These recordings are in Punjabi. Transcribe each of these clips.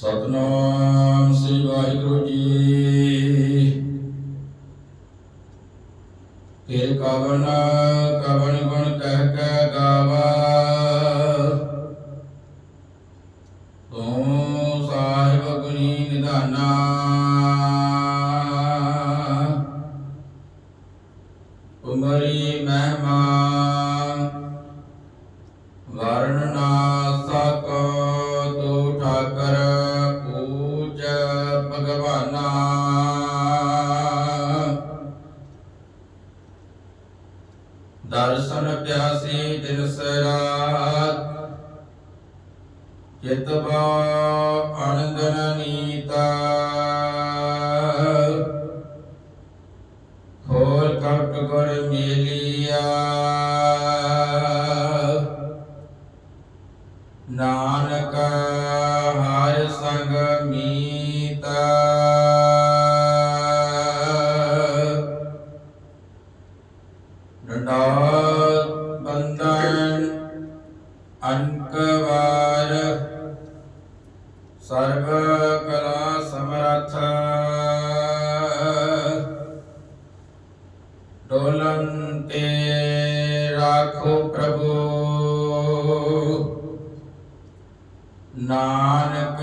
ਸਤਨਾਮ ਸ੍ਰੀ ਵਾਹਿਗੁਰੂ ਜੀ। ਤੇਰੇ ਕਵਨ ਦਰਸ਼ਨ ਪਿਆਸੀ ਦਿਨ ਸਰਾਤ ਚਿਤਵਾ ਅਨੰਦਨ ਨੀਤਾ। ਖੋਲ ਕਪਟ ਗੁਰ ਮੇਲਿਆ। ਨਾਨਕ ਹਰ ਸੰਗ ਮੀ ਡੰਡਾਤ ਬੰਦਨ ਅਨਕਵਾਰ ਸਰਬ ਕਲਾ ਸਮਰਥ ਡੋਲਨ ਤੇ ਰਾਖੋ ਪ੍ਰਭੂ ਨਾਨਕ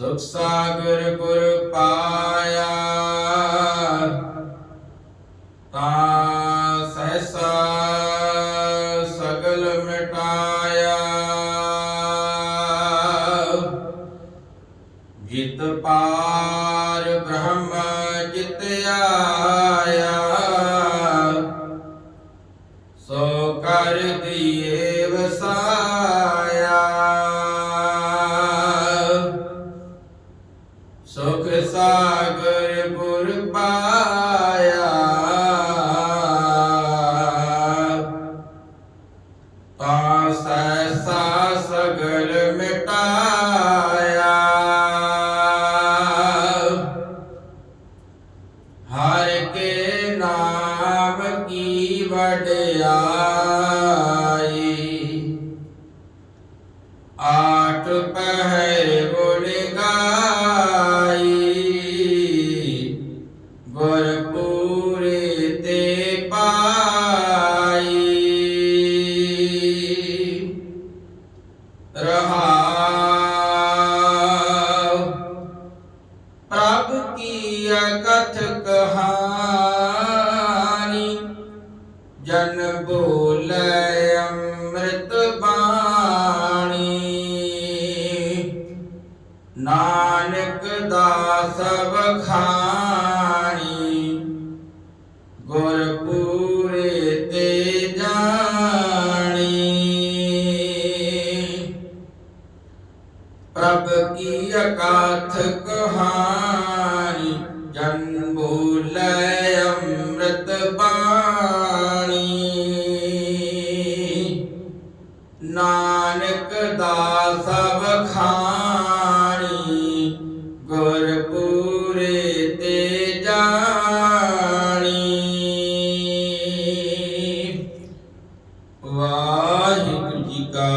ਸੁਖ ਸਾਗਰ ਗੁਰ ਪਾਇਆ ਗੁਰ ਪੂਰੇ ਤੇ ਪਾਈ। ਰਹਾਉ। ਪ੍ਰਭ ਕੀ ਕਥ ਕਹਾਣੀ, ਜਨ ਬੋਲੇ ਅੰਮ੍ਰਿਤ ਬਾਣੀ। ਨਾਨਕ ਸਭ ਬਖਾਣੀ ਪ੍ਰਭ ਕੀ ਅਕਾਥ ਕਹਾਣੀ ਜਨ ਬੋਲੇ ਅੰਮ੍ਰਿਤ ਬਾਣੀ। ਨਾਨਕ ਦਾਸ ਬਖਾਣੀ ਗੁਰ ਪੂਰੇ ਤੇ ਜਾਣੀ। ਵਾਹਿਗੁਰੂ ਜੀ ਕਾ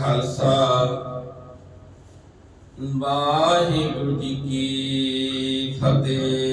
ਖਾਲਸਾ। ਵਾਹਿਗੁਰੂ ਜੀ ਕੀ ਫਤਿਹ।